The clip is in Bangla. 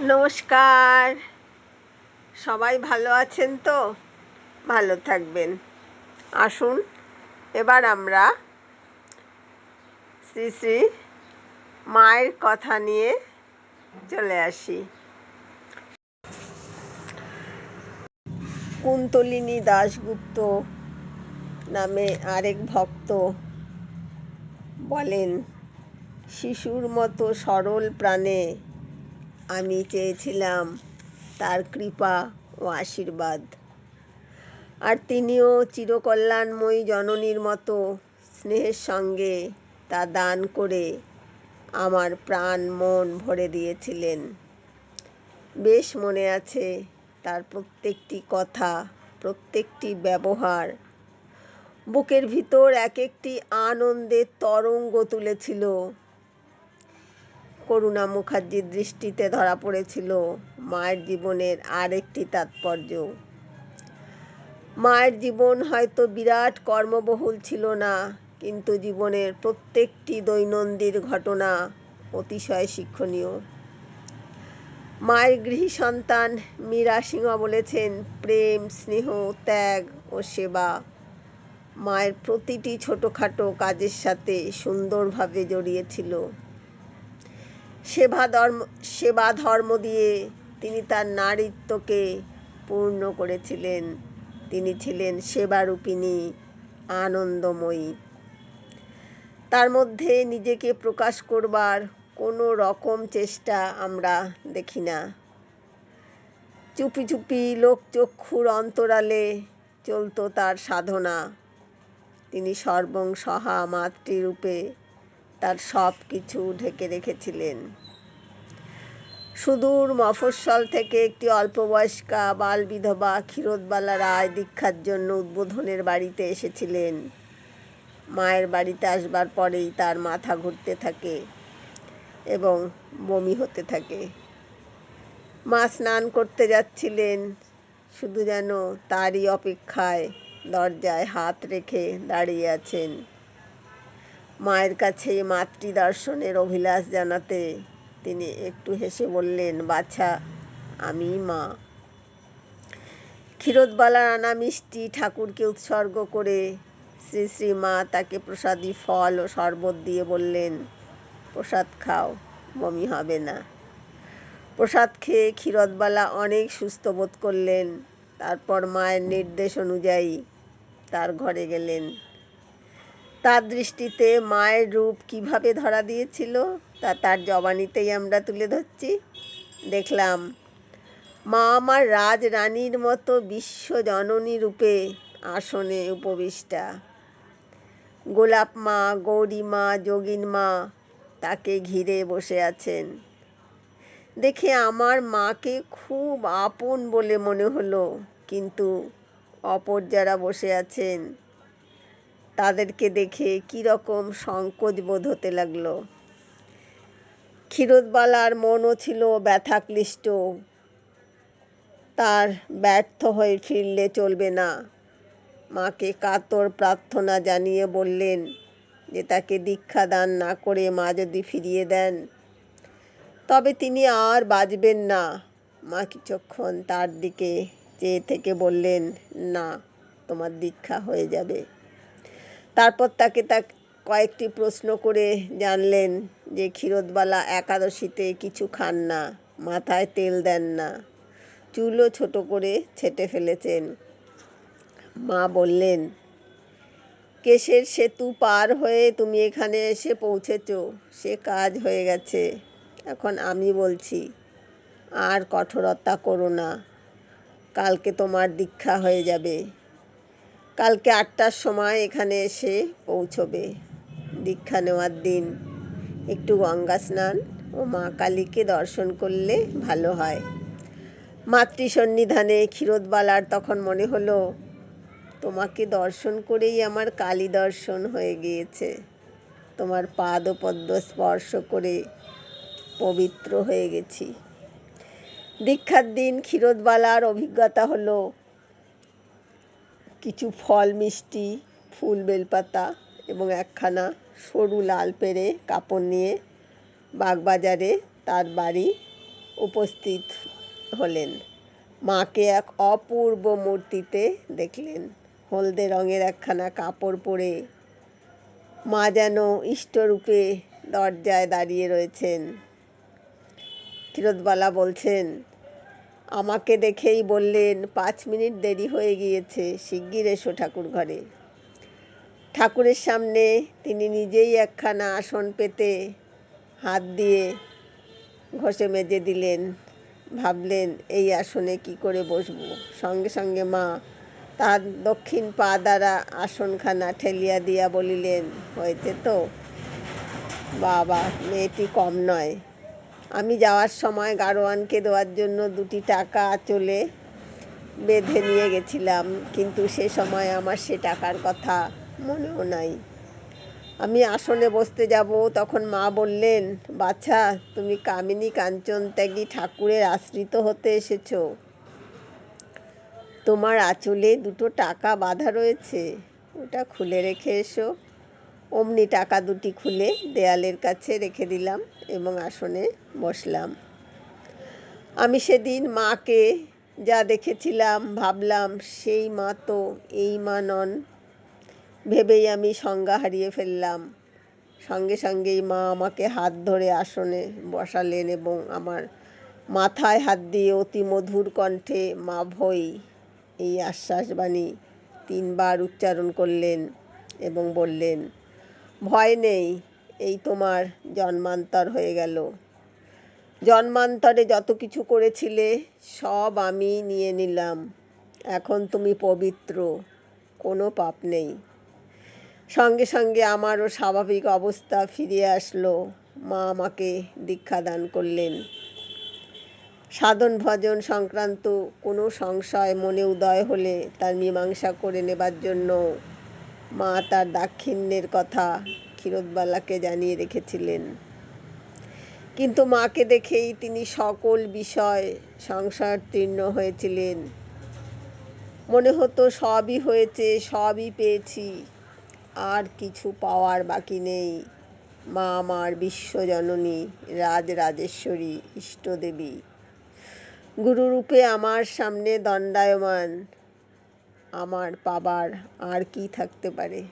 নমস্কার। সবাই ভালো আছেন তো? ভালো থাকবেন। আসুন, এবার আমরা শ্রী শ্রী মায়ের কথা নিয়ে চলে আসি। কুন্তলিনী দাশগুপ্ত নামে আরেক ভক্ত বলেন, শিশুর মতো সরল প্রাণে আমি চেয়েছিলাম তার কৃপা ও আশীর্বাদ। আর তিনিও চিরকল্যাণময়ী জননীর মতো স্নেহের সঙ্গে তা দান করে আমার প্রাণ মন ভরে দিয়েছিলেন। বেশ মনে আছে তার প্রত্যেকটি কথা, প্রত্যেকটি ব্যবহার। বুকের ভিতর এক একটি আনন্দের তরঙ্গ তুলেছিল। করুণা মুখার্জির দৃষ্টিতে ধরা পড়েছিল মায়ের জীবনের আরেকটি তাৎপর্য। মায়ের জীবন হয়তো বিরাট কর্মবহুল ছিল না, কিন্তু জীবনের প্রত্যেকটি দৈনন্দিন ঘটনা অতিশয় শিক্ষণীয়। মায়ের গৃহী সন্তান মীরা সিংহ বলেছেন, প্রেম, স্নেহ, ত্যাগ ও সেবা মায়ের প্রতিটি ছোটোখাটো কাজের সাথে সুন্দরভাবে জড়িয়েছিল সেবা ধর্ম সেবা ধর্ম দিয়ে তিনি তার নারীত্বকে পূর্ণ করেছিলেন। তিনি ছিলেন সেবারূপিণী, আনন্দময়ী। তার মধ্যে নিজেকে প্রকাশ করবার কোনো রকম চেষ্টা আমরা দেখি না। চুপি চুপি লোকচক্ষুর অন্তরালে চলত তার সাধনা। তিনি সর্বং সহা মাতৃরূপে তার সব কিছু ঢেকে রেখেছিলেন। সুদূর মফস্বল থেকে একটি অল্পবয়স্কা বাল বিধবা ক্ষীরোদবালা রায় দীক্ষার জন্য উদ্বোধনের বাড়িতে এসেছিলেন। মায়ের বাড়িতে আসবার পরেই তার মাথা ঘুরতে থাকে এবং বমি হতে থাকে। মা স্নান করতে যাচ্ছিলেন, শুধু যেন তারই অপেক্ষায় দরজায় হাত রেখে দাঁড়িয়ে আছেন। মায়ের কাছে মাতৃদর্শনের অভিলাষ জানাতে তিনি একটু হেসে বললেন, বাছা, আমি মা। ক্ষীরোদবালার আনা মিষ্টি ঠাকুরকে উৎসর্গ করে শ্রী শ্রী মা তাকে প্রসাদী ফল ও শরবত দিয়ে বললেন, প্রসাদ খাও, বমি হবে না। প্রসাদ খেয়ে ক্ষীরোদবালা অনেক সুস্থ বোধ করলেন। তারপর মায়ের নির্দেশ অনুযায়ী তার ঘরে গেলেন। তার দৃষ্টিতে মায়ের রূপ কীভাবে ধরা দিয়েছিল, তা তার জবানিতেই আমরা তুলে ধরছি। দেখলাম, মা আমার রাজরানীর মতো বিশ্বজননী রূপে আসনে উপবিষ্টা। গোলাপ মা, গৌরী মা, যোগিন মা তাকে ঘিরে বসে আছেন। দেখে আমার মাকে খুব আপন বলে মনে হলো, কিন্তু অপর যারা বসে আছেন তাদেরকে দেখে কীরকম সংকোচ বোধ হতে লাগল। ক্ষীরোদবালার মনও ছিল ব্যথাক্লিষ্ট। তার ব্যর্থ হয়ে ফিরলে চলবে না। মাকে কাতর প্রার্থনা জানিয়ে বললেন যে তাকে দীক্ষা দান না করে মা যদি ফিরিয়ে দেন, তবে তিনি আর বাজবেন না। মা কিছুক্ষণ তার দিকে চেয়ে থেকে বললেন, না, তোমার দীক্ষা হয়ে যাবে। তারপর তাকে তা কয়েকটি প্রশ্ন করে জানলেন যে ক্ষীরোদবালা একাদশীতে কিছু খান না, মাথায় তেল দেন না, চুলও ছোট করে ছেটে ফেলেছেন। মা বললেন, কেশের সেতু পার হয়ে তুমি এখানে এসে পৌঁছেছ, সে কাজ হয়ে গেছে। এখন আমি বলছি, আর কঠোরতা করো না, কালকে তোমার দীক্ষা হয়ে যাবে। কালকে আটটার সময় এখানে এসে পৌঁছবে। দীক্ষা নেওয়ার দিন। একটু গঙ্গা স্নান ও মা কালীকে দর্শন করলে ভালো হয়। মাতৃসন্নিধানে ক্ষীরোদবালার তখন মনে হলো, তোমাকে দর্শন করেই আমার কালী দর্শন হয়ে গিয়েছে। তোমার পাদ পদ্ম স্পর্শ করে পবিত্র হয়ে গেছি। দীক্ষার দিন ক্ষীরোদবালার অভিজ্ঞতা হলো কিছু ফল, মিষ্টি, ফুল, বেলপাতা এবং একখানা সরু লাল পেরে কাপড় নিয়ে বাগবাজারে তার বাড়ি উপস্থিত হলেন। মাকে এক অপূর্ব মূর্তিতে দেখলেন। হলদে রঙের একখানা কাপড় পরে মা যেন ইষ্টরূপে দরজায় দাঁড়িয়ে রয়েছেন। ক্ষীরোদবালা বলছেন আমাকে দেখেই বললেন, পাঁচ মিনিট দেরি হয়ে গিয়েছে, শিগগির এসো ঠাকুর ঘরে। ঠাকুরের সামনে তিনি নিজেই একখানা আসন পেতে হাত দিয়ে ঘষে মেজে দিলেন। ভাবলেন, এই আসনে কি করে বসবো? সঙ্গে সঙ্গে মা তার দক্ষিণ পা দ্বারা আসনখানা ঠেলিয়া দিয়া বলিলেন, হয়েছে তো? বাবা, মেয়েটি কম নয়। আমি যাওয়ার সময় গারোয়ানকে দেওয়ার জন্য দুটি টাকা চলে বেঁধে নিয়ে গেছিলাম, কিন্তু সে সময় আমার সে টাকার কথা মনেও নাই। আমি আসনে বসতে যাব, তখন মা বললেন, বাছা, তুমি কামিনী কাঞ্চন ত্যাগী ঠাকুরের আশ্রিত হতে এসেছ। তোমার আঁচলে দুটো টাকা বাঁধা রয়েছে, ওটা খুলে রেখে এসো। অমনি টাকা দুটি খুলে দেয়ালের কাছে রেখে দিলাম। এবং আসনে বসলাম। আমি সেদিন মাকে যা দেখেছিলাম, ভাবলাম, সেই মা তো, এই মা নন। ভেবেই আমি সংজ্ঞা হারিয়ে ফেললাম। সঙ্গে সঙ্গেই মা আমাকে হাত ধরে আসনে বসালেন এবং আমার মাথায় হাত দিয়ে অতি মধুর কণ্ঠে, মা ভই, এই আশ্বাসবাণী তিনবার উচ্চারণ করলেন এবং বললেন, ভয় নেই এই তোমার জন্মান্তর হয়ে গেল। জন্মান্তরে যত কিছু করেছিলে, সব আমি নিয়ে নিলাম। এখন তুমি পবিত্র, কোনো পাপ নেই। সঙ্গে সঙ্গে আমারও স্বাভাবিক অবস্থা ফিরে আসলো। মা আমাকে দীক্ষা দান করলেন। সাধন ভজন সংক্রান্ত কোনো সংশয় মনে উদয় হলে তার মীমাংসা করে নেবার জন্য মা তার দাক্ষিণ্যের কথা ক্ষীরোদবালাকে জানিয়ে রেখেছিলেন। কিন্তু মাকে দেখেই তিনি সকল বিষয় সংশয়োত্তীর্ণ হয়েছিলেন। মনে হতো সবই হয়েছে, সবই পেয়েছি, আর কিছু পাওয়ার বাকি নেই। মা আমার বিশ্বজননী, রাজরাজেশ্বরী, ইষ্টদেবী। গুরুরূপে আমার সামনে দণ্ডায়মান। আমার পাবার আর কি থাকতে পারে?